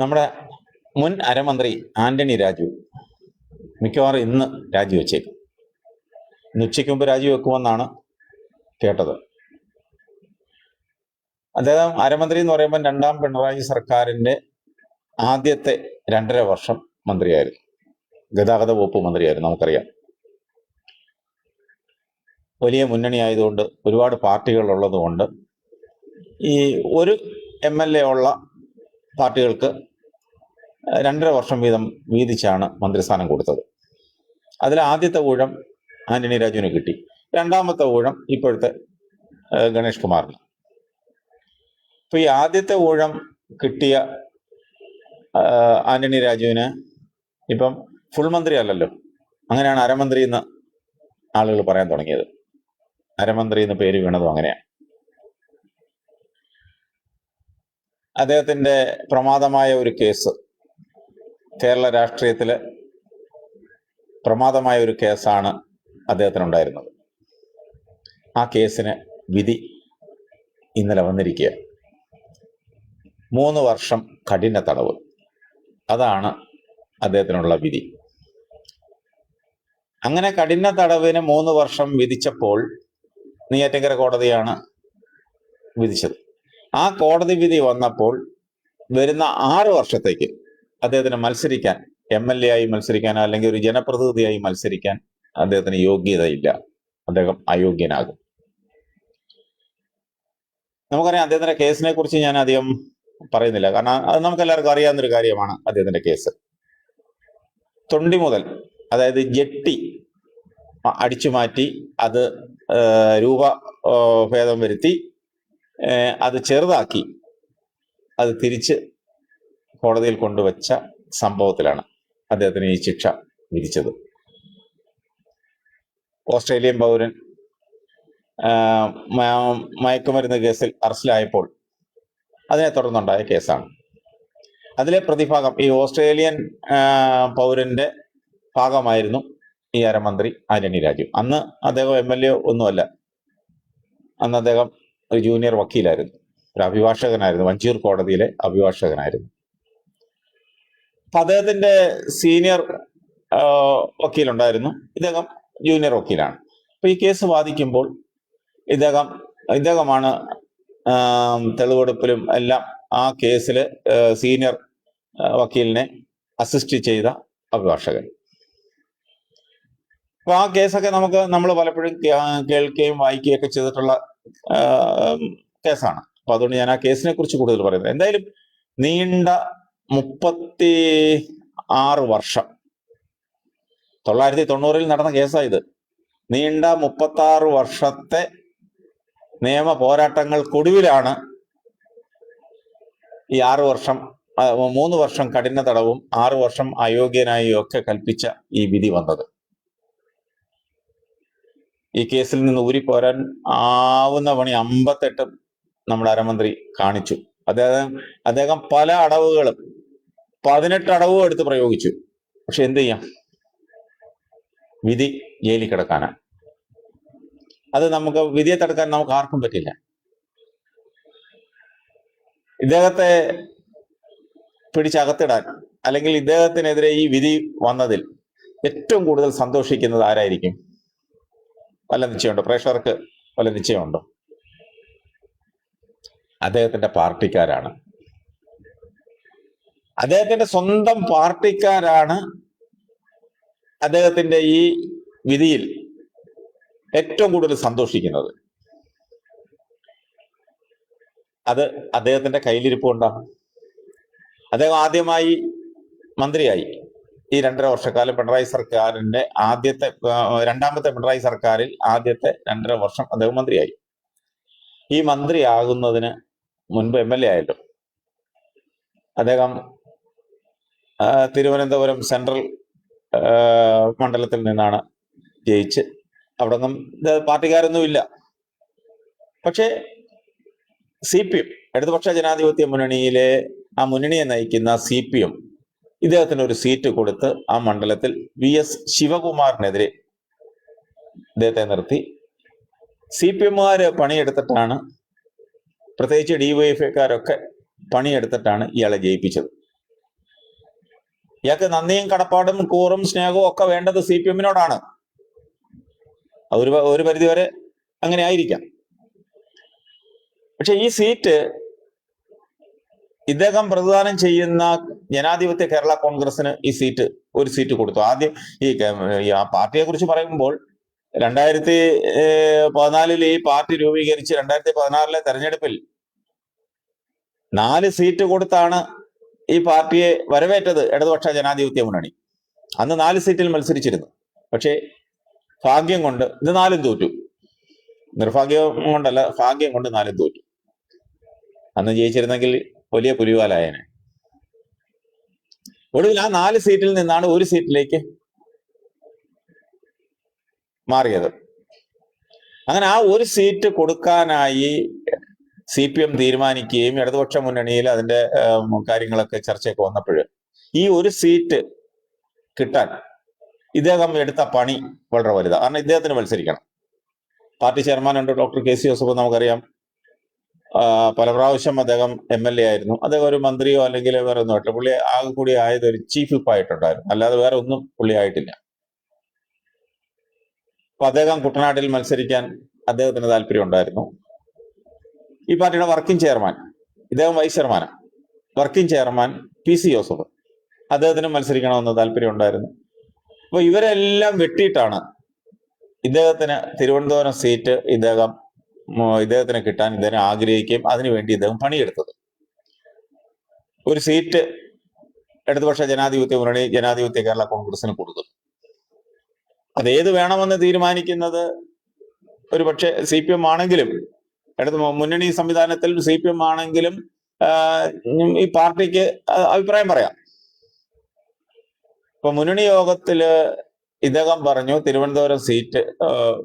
നമ്മുടെ മുൻ അരമന്ത്രി ആന്റണി രാജു മിക്കവാറും ഇന്ന് രാജിവെച്ചേക്കും ഇന്ന് ഉച്ചയ്ക്ക് മുമ്പ് രാജിവെക്കുമെന്നാണ് കേട്ടത്. അദ്ദേഹം അരമന്ത്രി എന്ന് പറയുമ്പോൾ രണ്ടാം പിണറായി സർക്കാരിന്റെ ആദ്യത്തെ രണ്ടര വർഷം മന്ത്രിയായിരുന്നു. ഗതാഗത വകുപ്പ് മന്ത്രിയായിരുന്നു നമുക്കറിയാം. വലിയ മുന്നണി ആയതുകൊണ്ട് ഒരുപാട് പാർട്ടികൾ ഉള്ളതുകൊണ്ട് ഈ ഒരു എം എൽ എ ഉള്ള പാർട്ടികൾക്ക് രണ്ടര വർഷം വീതം വീതിച്ചാണ് മന്ത്രിസ്ഥാനം കൊടുത്തത്. അതിൽ ആദ്യത്തെ ഊഴം ആന്റണി രാജുവിന് കിട്ടി. രണ്ടാമത്തെ ഊഴം ഇപ്പോഴത്തെ ഗണേഷ് കുമാറിന്. അപ്പൊ ഈ ആദ്യത്തെ ഊഴം കിട്ടിയ ആന്റണി രാജുവിന് ഇപ്പം ഫുൾ മന്ത്രി അല്ലല്ലോ. അങ്ങനെയാണ് അരമന്ത്രി എന്ന് ആളുകൾ പറയാൻ തുടങ്ങിയത്. അരമന്ത്രി എന്ന് പേര് വീണതും അങ്ങനെയാണ്. അദ്ദേഹത്തിന്റെ പ്രമാദമായ ഒരു കേസ് കേരള രാഷ്ട്രീയത്തിൽ പ്രമാദമായ ഒരു കേസാണ് അദ്ദേഹത്തിനുണ്ടായിരുന്നത്. ആ കേസിന് വിധി ഇന്നലെ വന്നിരിക്കുക മൂന്ന് വർഷം കഠിന തടവ്. അതാണ് അദ്ദേഹത്തിനുള്ള വിധി. അങ്ങനെ കഠിന തടവിന് മൂന്ന് വർഷം വിധിച്ചപ്പോൾ നെയ്യാറ്റിങ്കര കോടതിയാണ് വിധിച്ചത്. ആ കോടതി വിധി വന്നപ്പോൾ വരുന്ന ആറ് വർഷത്തേക്ക് അദ്ദേഹത്തിന് മത്സരിക്കാൻ എം എൽ എ ആയി മത്സരിക്കാനോ അല്ലെങ്കിൽ ഒരു ജനപ്രതിനിധിയായി മത്സരിക്കാൻ അദ്ദേഹത്തിന് യോഗ്യതയില്ല. അദ്ദേഹം അയോഗ്യനാകും. നമുക്കറിയാം അദ്ദേഹത്തിന്റെ കേസിനെ കുറിച്ച് ഞാൻ അധികം പറയുന്നില്ല. കാരണം അത് നമുക്ക് എല്ലാവർക്കും അറിയാവുന്ന ഒരു കാര്യമാണ് അദ്ദേഹത്തിന്റെ കേസ്. തൊണ്ടി മുതൽ അതായത് ജെട്ടി അടിച്ചു മാറ്റി അത് രൂപ ഭേദം വരുത്തി അത് ചെറുതാക്കി അത് തിരിച്ച് കോടതിയിൽ കൊണ്ടുവച്ച സംഭവത്തിലാണ് അദ്ദേഹത്തിന് ഈ ശിക്ഷ വിധിച്ചത്. ഓസ്ട്രേലിയൻ പൗരൻ മയക്കുമരുന്ന് കേസിൽ അറസ്റ്റിലായപ്പോൾ അതിനെ തുടർന്നുണ്ടായ കേസാണ്. അതിലെ പ്രതിഭാഗം ഈ ഓസ്ട്രേലിയൻ പൗരന്റെ ഭാഗമായിരുന്നു ഈ അരമന്ത്രി ആന്റണി രാജു. അന്ന് അദ്ദേഹം എം എൽ എ ഒന്നുമല്ല. അന്ന് അദ്ദേഹം ഒരു ജൂനിയർ വക്കീലായിരുന്നു. ഒരു അഭിഭാഷകനായിരുന്നു വഞ്ചിയൂർ കോടതിയിലെ അഭിഭാഷകനായിരുന്നു. അപ്പൊ അദ്ദേഹത്തിന്റെ സീനിയർ വക്കീലുണ്ടായിരുന്നു. ഇദ്ദേഹം ജൂനിയർ വക്കീലാണ്. അപ്പൊ ഈ കേസ് വാദിക്കുമ്പോൾ ഇദ്ദേഹം ഇദ്ദേഹമാണ് തെളിവെടുപ്പിലും എല്ലാം ആ കേസിൽ സീനിയർ വക്കീലിനെ അസിസ്റ്റ് ചെയ്ത അഭിഭാഷകൻ. അപ്പൊ ആ കേസൊക്കെ നമുക്ക് നമ്മൾ പലപ്പോഴും കേൾക്കുകയും വായിക്കുകയൊക്കെ ചെയ്തിട്ടുള്ള കേസാണ്. അപ്പൊ അതുകൊണ്ട് ഞാൻ ആ കേസിനെ കുറിച്ച് കൂടുതൽ പറയുന്നത് എന്തായാലും നീണ്ട മുപ്പത്തി ആറ് വർഷം. തൊള്ളായിരത്തി തൊണ്ണൂറിൽ നടന്ന കേസായത് നീണ്ട മുപ്പത്തി ആറ് വർഷത്തെ നിയമ പോരാട്ടങ്ങൾക്കൊടുവിലാണ് ഈ ആറു വർഷം മൂന്ന് വർഷം കഠിന തടവും ആറു വർഷം അയോഗ്യനായും ഒക്കെ കൽപ്പിച്ച ഈ വിധി വന്നത്. ഈ കേസിൽ നിന്ന് ഊരിപ്പോരാൻ ആവുന്ന പണി അമ്പത്തെട്ട് നമ്മുടെ അരമന്ത്രി കാണിച്ചു. അദ്ദേഹം അദ്ദേഹം പല അടവുകളും പതിനെട്ട് അടവും എടുത്ത് പ്രയോഗിച്ചു. പക്ഷെ എന്ത് ചെയ്യാം? വിധി ജയിലിൽ കിടക്കാനാ. അത് നമുക്ക് വിധിയെ തടുക്കാൻ നമുക്ക് ആർക്കും പറ്റില്ല. ഇദ്ദേഹത്തെ പിടിച്ചകത്തിടാൻ അല്ലെങ്കിൽ ഇദ്ദേഹത്തിനെതിരെ ഈ വിധി വന്നതിൽ ഏറ്റവും കൂടുതൽ സന്തോഷിക്കുന്നത് ആരായിരിക്കും? വല്ല നിശ്ചയമുണ്ടോ? പ്രേക്ഷകർക്ക് വല്ല നിശ്ചയമുണ്ടോ? അദ്ദേഹത്തിന്റെ പാർട്ടിക്കാരാണ്. അദ്ദേഹത്തിന്റെ സ്വന്തം പാർട്ടിക്കാരാണ് അദ്ദേഹത്തിന്റെ ഈ വിധിയിൽ ഏറ്റവും കൂടുതൽ സന്തോഷിക്കുന്നത്. അത് അദ്ദേഹത്തിന്റെ കയ്യിലിരിപ്പ് കൊണ്ടാണ്. അദ്ദേഹം ആദ്യമായി മന്ത്രിയായി. ഈ രണ്ടര വർഷക്കാലം പിണറായി സർക്കാരിന്റെ ആദ്യത്തെ രണ്ടാമത്തെ പിണറായി സർക്കാരിൽ ആദ്യത്തെ രണ്ടര വർഷം അദ്ദേഹം മന്ത്രിയായി. ഈ മന്ത്രിയാകുന്നതിന് മുൻപ് എം എൽ എ ആയല്ലോ. അദ്ദേഹം തിരുവനന്തപുരം സെൻട്രൽ മണ്ഡലത്തിൽ നിന്നാണ് ജയിച്ച്. അവിടെ ഒന്നും ഇത് പാർട്ടിക്കാരൊന്നും ഇല്ല. പക്ഷേ സി പി എം ഇടതുപക്ഷ ജനാധിപത്യ മുന്നണിയിലെ ആ മുന്നണിയെ നയിക്കുന്ന സി പി എം ഇദ്ദേഹത്തിന് ഒരു സീറ്റ് കൊടുത്ത് ആ മണ്ഡലത്തിൽ വി എസ് ശിവകുമാറിനെതിരെ ഇദ്ദേഹത്തെ നിർത്തി. സി പി എമ്മുകാര് പണിയെടുത്തിട്ടാണ് പ്രത്യേകിച്ച് ഡി വൈ ഡിവൈഎഫ്ഐക്കാരൊക്കെ പണിയെടുത്തിട്ടാണ് ഇയാളെ ജയിപ്പിച്ചത്. ഇയാൾക്ക് നന്ദിയും കടപ്പാടും കൂറും സ്നേഹവും ഒക്കെ വേണ്ടത് സി പി എമ്മിനോടാണ്. ഒരു ഒരു പരിധിവരെ അങ്ങനെ ആയിരിക്കാം. പക്ഷെ ഈ സീറ്റ് ഇദ്ദേഹം പ്രതിദാനം ചെയ്യുന്ന ജനാധിപത്യ കേരള കോൺഗ്രസിന് ഈ സീറ്റ് ഒരു സീറ്റ് കൊടുത്തു. ആദ്യം ഈ ആ പാർട്ടിയെ കുറിച്ച് പറയുമ്പോൾ രണ്ടായിരത്തി പതിനാലിൽ ഈ പാർട്ടി രൂപീകരിച്ച് രണ്ടായിരത്തി പതിനാറിലെ തെരഞ്ഞെടുപ്പിൽ നാല് സീറ്റ് കൊടുത്താണ് ഈ പാർട്ടിയെ വരവേറ്റത് ഇടതുപക്ഷ ജനാധിപത്യ മുന്നണി. അന്ന് നാല് സീറ്റിൽ മത്സരിച്ചിരുന്നു. പക്ഷേ ഭാഗ്യം കൊണ്ട് ഇത് നാലും തോറ്റു. നിർഭാഗ്യം കൊണ്ടല്ല ഭാഗ്യം കൊണ്ട് നാലും തോറ്റു. അന്ന് ജയിച്ചിരുന്നെങ്കിൽ വലിയ പുലിവാലായനെ. ഒടുവിൽ ആ നാല് സീറ്റിൽ നിന്നാണ് ഒരു സീറ്റിലേക്ക് മാറിയത്. അങ്ങനെ ആ ഒരു സീറ്റ് കൊടുക്കാനായി സി പി എം തീരുമാനിക്കുകയും ഇടതുപക്ഷ മുന്നണിയിൽ അതിന്റെ കാര്യങ്ങളൊക്കെ ചർച്ചയൊക്കെ വന്നപ്പോൾ ഈ ഒരു സീറ്റ് കിട്ടാൻ ഇദ്ദേഹം എടുത്ത പണി വളരെ വലുതാണ് കാരണം ഇദ്ദേഹത്തിന് മത്സരിക്കണം. പാർട്ടി ചെയർമാനുണ്ട് ഡോക്ടർ കെ സി ജോസഫ് നമുക്കറിയാം. പല പ്രാവശ്യം അദ്ദേഹം എം എൽ എ ആയിരുന്നു. അദ്ദേഹം ഒരു മന്ത്രിയോ അല്ലെങ്കിൽ വേറെ ഒന്നും ആയിട്ടില്ല. പുള്ളി ആകെ കൂടി ആയത് ഒരു ചീഫ് വിപ്പ് ആയിട്ടുണ്ടായിരുന്നു അല്ലാതെ വേറെ ഒന്നും പുള്ളി ആയിട്ടില്ല. അപ്പൊ അദ്ദേഹം കുട്ടനാട്ടിൽ മത്സരിക്കാൻ അദ്ദേഹത്തിന് താല്പര്യം ഉണ്ടായിരുന്നു ഈ പാർട്ടിയുടെ വർക്കിംഗ് ചെയർമാൻ ഇദ്ദേഹം വൈസ് ചെയർമാനാണ് working chairman P C Joseph. അദ്ദേഹത്തിന് മത്സരിക്കണമെന്ന് താല്പര്യം അപ്പോൾ അപ്പൊ ഇവരെല്ലാം വെട്ടിയിട്ടാണ് ഇദ്ദേഹത്തിന് തിരുവനന്തപുരം സീറ്റ് ഇദ്ദേഹം ഇദ്ദേഹത്തിന് കിട്ടാൻ ഇദ്ദേഹം ആഗ്രഹിക്കുകയും അതിനുവേണ്ടി ഇദ്ദേഹം പണിയെടുത്തത്. ഒരു സീറ്റ് ഇടതുപക്ഷ ജനാധിപത്യ മുന്നണി ജനാധിപത്യ കേരള കോൺഗ്രസിന് കൊടുത്തു. അതേത് വേണമെന്ന് തീരുമാനിക്കുന്നത് ഒരു പക്ഷേ സി പി എം ആണെങ്കിലും ഇടത് മുന്നണി സംവിധാനത്തിൽ സി പി എം ആണെങ്കിലും ഈ പാർട്ടിക്ക് അഭിപ്രായം പറയാം. ഇപ്പൊ മുന്നണി യോഗത്തിൽ ഇദ്ദേഹം പറഞ്ഞു തിരുവനന്തപുരം സീറ്റ്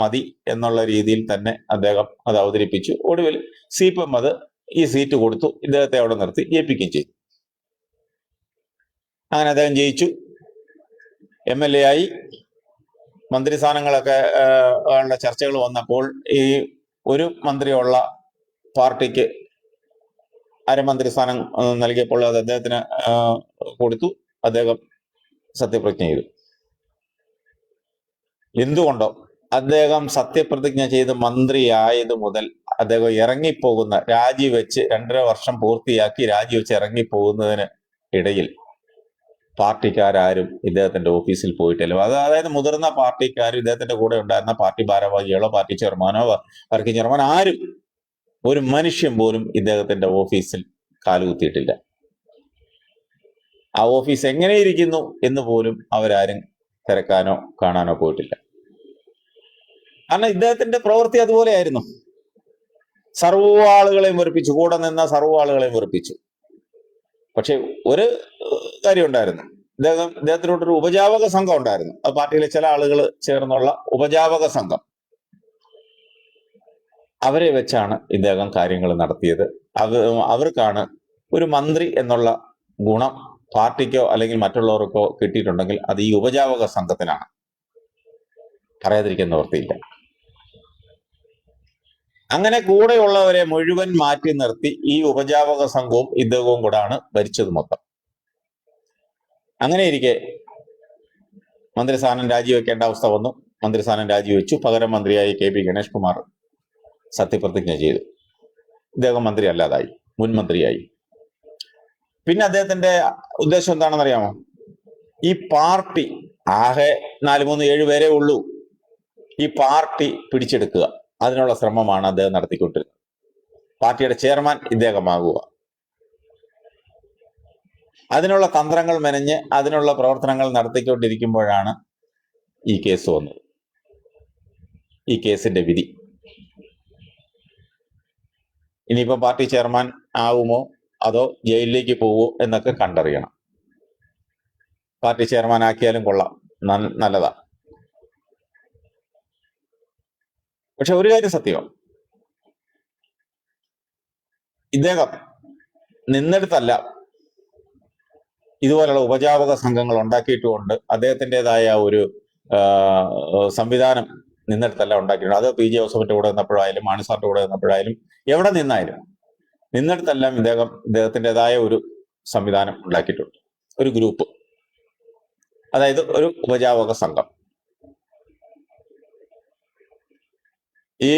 മതി എന്നുള്ള രീതിയിൽ തന്നെ അദ്ദേഹം അത് അവതരിപ്പിച്ചു. ഒടുവിൽ സി പി എം അത് ഈ സീറ്റ് കൊടുത്തു. ഇദ്ദേഹത്തെ അവിടെ നിർത്തി ജയിപ്പിക്കുകയും ചെയ്തു. അങ്ങനെ അദ്ദേഹം ജയിച്ചു. എം എൽ എ ആയി. മന്ത്രിസ്ഥാനങ്ങളൊക്കെ ഉള്ള ചർച്ചകൾ വന്നപ്പോൾ ഈ ഒരു മന്ത്രിയുള്ള പാർട്ടിക്ക് അരമന്ത്രി സ്ഥാനം നൽകിയപ്പോൾ അത് അദ്ദേഹത്തിന് കൊടുത്തു. അദ്ദേഹം സത്യപ്രതിജ്ഞ ചെയ്തു. എന്തുകൊണ്ടോ അദ്ദേഹം സത്യപ്രതിജ്ഞ ചെയ്ത് മന്ത്രിയായത് മുതൽ അദ്ദേഹം ഇറങ്ങിപ്പോകുന്ന രാജിവെച്ച് രണ്ടര വർഷം പൂർത്തിയാക്കി രാജിവെച്ച് ഇറങ്ങിപ്പോകുന്നതിന് ഇടയിൽ പാർട്ടിക്കാരും ഇദ്ദേഹത്തിന്റെ ഓഫീസിൽ പോയിട്ടില്ല. അത് അതായത് മുതിർന്ന പാർട്ടിക്കാരും ഇദ്ദേഹത്തിന്റെ കൂടെ ഉണ്ടായിരുന്ന പാർട്ടി ഭാരവാഹികളോ പാർട്ടി ചെയർമാനോ വർക്കിംഗ് ചെയർമാൻ ആരും ഒരു മനുഷ്യൻ പോലും ഇദ്ദേഹത്തിന്റെ ഓഫീസിൽ കാലുകുത്തിയിട്ടില്ല. ആ ഓഫീസ് എങ്ങനെ ഇരിക്കുന്നു എന്ന് പോലും അവരാരും തിരക്കാനോ കാണാനോ പോയിട്ടില്ല. കാരണം ഇദ്ദേഹത്തിന്റെ പ്രവൃത്തി അതുപോലെയായിരുന്നു. സർവ ആളുകളെയും വെറുപ്പിച്ചു. കൂടെ നിന്ന സർവ ആളുകളെയും വെറുപ്പിച്ചു. പക്ഷെ ഒരു കാര്യം ഉണ്ടായിരുന്നു അദ്ദേഹം അദ്ദേഹത്തിനോട് ഒരു ഉപജാപക സംഘം ഉണ്ടായിരുന്നു. ആ പാർട്ടിയിലെ ചില ആളുകൾ ചേർന്നുള്ള ഉപജാപക സംഘം. അവരെ വെച്ചാണ് ഇദ്ദേഹം കാര്യങ്ങൾ നടത്തിയത്. അത് അവർക്കാണ് ഒരു മന്ത്രി എന്നുള്ള ഗുണം പാർട്ടിക്കോ അല്ലെങ്കിൽ മറ്റുള്ളവർക്കോ കിട്ടിയിട്ടുണ്ടെങ്കിൽ അത് ഈ ഉപജാപക സംഘത്തിനാണ്. പറയാതിരിക്കുന്ന നിവൃത്തിയില്ല. അങ്ങനെ കൂടെയുള്ളവരെ മുഴുവൻ മാറ്റി നിർത്തി ഈ ഉപജാപക സംഘവും ഇദ്ദേഹവും കൂടാണ് ഭരിച്ചത് മൊത്തം. അങ്ങനെ ഇരിക്കെ മന്ത്രിസ്ഥാനം രാജിവെക്കേണ്ട അവസ്ഥ വന്നു. മന്ത്രിസ്ഥാനം രാജിവെച്ചു. പകരം മന്ത്രിയായി കെ പി ഗണേഷ് കുമാർ സത്യപ്രതിജ്ഞ ചെയ്തു. ഇദ്ദേഹം മന്ത്രി അല്ലാതായി മുൻ മന്ത്രിയായി. പിന്നെ അദ്ദേഹത്തിന്റെ ഉദ്ദേശം എന്താണെന്ന് അറിയാമോ ഈ പാർട്ടി ആകെ നാല് മൂന്ന് ഏഴ് പേരേ ഉള്ളൂ. ഈ പാർട്ടി പിടിച്ചെടുക്കുക. അതിനുള്ള ശ്രമമാണ് അദ്ദേഹം നടത്തിക്കൊണ്ടിരുന്നത്. പാർട്ടിയുടെ ചെയർമാൻ ഇദ്ദേഹമാകുക. അതിനുള്ള തന്ത്രങ്ങൾ മെനഞ്ഞ് അതിനുള്ള പ്രവർത്തനങ്ങൾ നടത്തിക്കൊണ്ടിരിക്കുമ്പോഴാണ് ഈ കേസ് വന്നത്. ഈ കേസിന്റെ വിധി. ഇനിയിപ്പം പാർട്ടി ചെയർമാൻ ആവുമോ? അതോ ജയിലിലേക്ക് പോവോ എന്നൊക്കെ കണ്ടറിയണം. പാർട്ടി ചെയർമാൻ ആക്കിയാലും കൊള്ളാം. നൽ- പക്ഷെ ഒരു കാര്യം സത്യം. ഇദ്ദേഹം നിന്നെടുത്തല്ല ഇതുപോലുള്ള ഉപജാപക സംഘങ്ങൾ ഉണ്ടാക്കിയിട്ടുമുണ്ട് അദ്ദേഹത്തിന്റെതായ ഒരു സംവിധാനം നിന്നെടുത്തല്ല ഉണ്ടാക്കിയിട്ടുണ്ട് അത് പി ജെ ജോസഫിന്റെ കൂടെ നിന്നപ്പോഴായാലും മാണിസാറിന്റെ കൂടെ നിന്നപ്പോഴായാലും എവിടെ നിന്നായാലും നിന്നെടുത്തെല്ലാം ഇദ്ദേഹം ഇദ്ദേഹത്തിന്റെതായ ഒരു സംവിധാനം ഉണ്ടാക്കിയിട്ടുണ്ട്. ഒരു ഗ്രൂപ്പ്. അതായത് ഒരു ഉപജാപക സംഘം. ഈ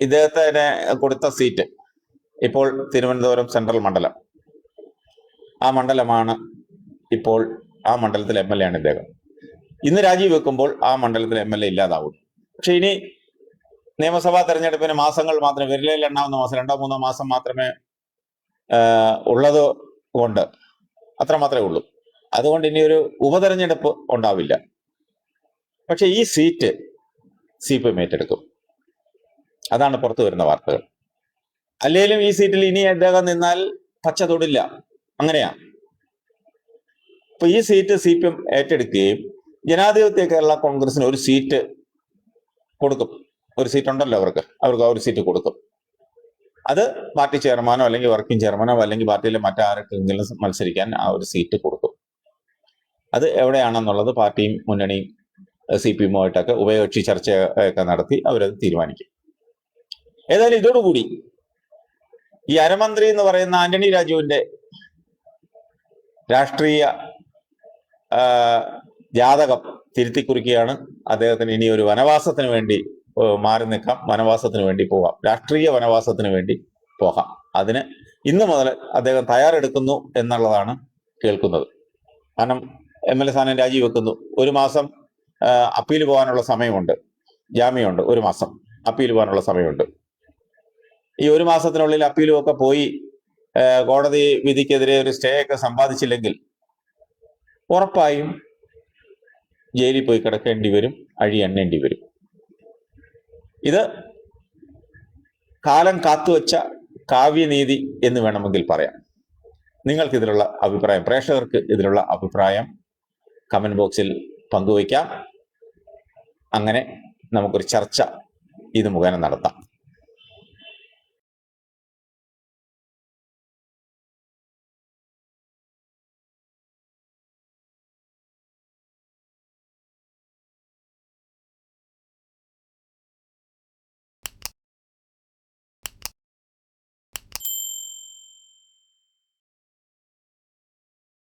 ഇദ്ദേഹത്തിന് കൊടുത്ത സീറ്റ് ഇപ്പോൾ തിരുവനന്തപുരം സെൻട്രൽ മണ്ഡലം. ആ മണ്ഡലമാണ് ഇപ്പോൾ ആ മണ്ഡലത്തിൽ എം എൽ എ ആണ് ഇദ്ദേഹം. ഇന്ന് രാജിവെക്കുമ്പോൾ ആ മണ്ഡലത്തിൽ എം എൽ എ ഇല്ലാതാവും പക്ഷെ ഇനി നിയമസഭാ തെരഞ്ഞെടുപ്പിന് മാസങ്ങൾ മാത്രമേ വിരലിൽ എണ്ണാവുന്ന മാസം രണ്ടോ മൂന്നോ മാസം മാത്രമേ ഉള്ളത് കൊണ്ട് അത്ര മാത്രമേ ഉള്ളൂ. അതുകൊണ്ട് ഇനി ഒരു ഉപതെരഞ്ഞെടുപ്പ് ഉണ്ടാവില്ല. പക്ഷെ ഈ സീറ്റ് സി പി എം ഏറ്റെടുക്കും. അതാണ് പുറത്തു വരുന്ന വാർത്തകൾ. അല്ലെങ്കിലും ഈ സീറ്റിൽ ഇനി അദ്ദേഹം നിന്നാൽ പച്ച തൊടില്ല. അങ്ങനെയാ. അപ്പൊ ഈ സീറ്റ് സി പി എം ഏറ്റെടുക്കുകയും ജനാധിപത്യ കേരള കോൺഗ്രസിന് ഒരു സീറ്റ് കൊടുക്കും. ഒരു സീറ്റ് ഉണ്ടല്ലോ അവർക്ക് അവർക്ക് ഒരു സീറ്റ് കൊടുക്കും. അത് പാർട്ടി ചെയർമാനോ അല്ലെങ്കിൽ വർക്കിംഗ് ചെയർമാനോ അല്ലെങ്കിൽ പാർട്ടിയിലെ മറ്റാരെങ്കിലും മത്സരിക്കാൻ ആ ഒരു സീറ്റ് കൊടുക്കും. അത് എവിടെയാണെന്നുള്ളത് പാർട്ടിയും മുന്നണിയും സി പി എമ്മുമായിട്ടൊക്കെ ഉഭയകക്ഷി ചർച്ചയൊക്കെ നടത്തി അവരത് തീരുമാനിക്കും. ഏതായാലും ഇതോടുകൂടി. ഈ അരമന്ത്രി എന്ന് പറയുന്ന ആന്റണി രാജുവിന്റെ രാഷ്ട്രീയ ജാതകം തിരുത്തി കുറിക്കുകയാണ് അദ്ദേഹത്തിന് ഇനി ഒരു വനവാസത്തിന് വേണ്ടി മാറി നിൽക്കാം. വനവാസത്തിന് വേണ്ടി പോകാം രാഷ്ട്രീയ വനവാസത്തിന് വേണ്ടി പോകാം. അതിന് ഇന്ന് മുതൽ അദ്ദേഹം തയ്യാറെടുക്കുന്നു എന്നുള്ളതാണ് കേൾക്കുന്നത്. കാരണം എം എൽ എ സ്ഥാനം രാജിവെക്കുന്നു. ഒരു മാസം അപ്പീൽ പോകാനുള്ള സമയമുണ്ട്. ജാമ്യമുണ്ട്. ഒരു മാസം അപ്പീൽ പോകാനുള്ള സമയമുണ്ട്. ഈ ഒരു മാസത്തിനുള്ളിൽ അപ്പീലും ഒക്കെ പോയി കോടതി വിധിക്കെതിരെ ഒരു സ്റ്റേ ഒക്കെ സമ്പാദിച്ചില്ലെങ്കിൽ ഉറപ്പായും ജയിലിൽ പോയി കിടക്കേണ്ടി വരും അഴി എണ്ണേണ്ടി വരും. ഇത് കാലം കാത്തുവച്ച കാവ്യനീതി എന്ന് വേണമെങ്കിൽ പറയാം. നിങ്ങൾക്ക് ഇതിലുള്ള അഭിപ്രായം പ്രേക്ഷകർക്ക് ഇതിലുള്ള അഭിപ്രായം കമന്റ് ബോക്സിൽ പങ്കുവയ്ക്കാം. അങ്ങനെ നമുക്കൊരു ചർച്ച ഇത് മുഖേന നടത്താം.